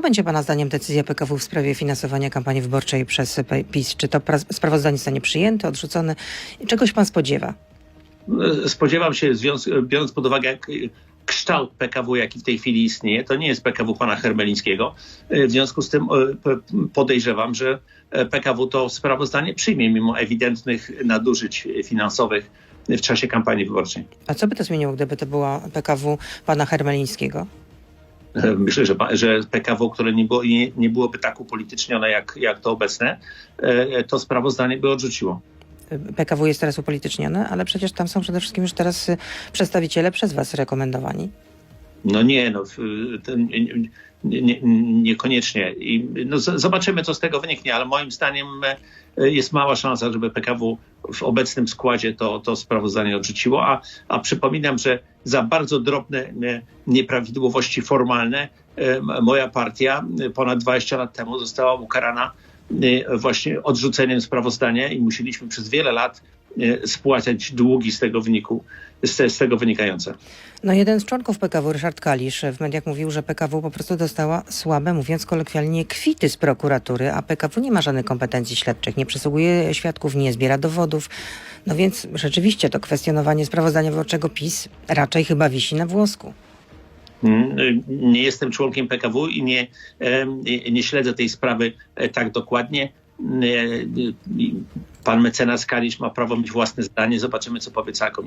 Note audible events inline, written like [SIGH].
Jaka będzie Pana zdaniem decyzja PKW w sprawie finansowania kampanii wyborczej przez PiS? Czy to pra- sprawozdanie zostanie przyjęte, odrzucone? Czego się Pan spodziewa? Spodziewam się, biorąc pod uwagę jak kształt PKW, jaki w tej chwili istnieje, to nie jest PKW pana Hermelińskiego. W związku z tym p- podejrzewam, że PKW to sprawozdanie przyjmie mimo ewidentnych nadużyć finansowych w czasie kampanii wyborczej. A co by to zmieniło, gdyby to była PKW Pana Hermelińskiego? E, [LAUGHS] Myślę, że, że PKW, które nie, było, nie, nie byłoby tak upolitycznione jak, jak to obecne, e, to sprawozdanie by odrzuciło. PKW jest teraz upolitycznione, ale przecież tam są przede wszystkim już teraz y, przedstawiciele przez Was rekomendowani. No nie, no, nie, nie, nie, niekoniecznie. I, no, zobaczymy, co z tego wyniknie, ale moim zdaniem e, jest mała szansa, żeby PKW w obecnym składzie to, to sprawozdanie odrzuciło, a, a przypominam, że za bardzo drobne e, nieprawidłowości formalne e, moja partia ponad 20 lat temu została ukarana właśnie odrzuceniem sprawozdania i musieliśmy przez wiele lat spłacać długi z tego wyniku, z, z tego wynikające. No jeden z członków PKW, Ryszard Kalisz, w mediach mówił, że PKW po prostu dostała słabe, mówiąc kolokwialnie, kwity z prokuratury, a PKW nie ma żadnych kompetencji śledczych, nie przysługuje świadków, nie zbiera dowodów. No więc rzeczywiście to kwestionowanie sprawozdania wyborczego PiS raczej chyba wisi na włosku. Mm, y, Nie jestem członkiem PKW i nie, nie śledzę tej sprawy e, tak dokładnie. Pan mecenas Kalisz ma prawo mieć własne zdanie. Zobaczymy, co powie cała komisja.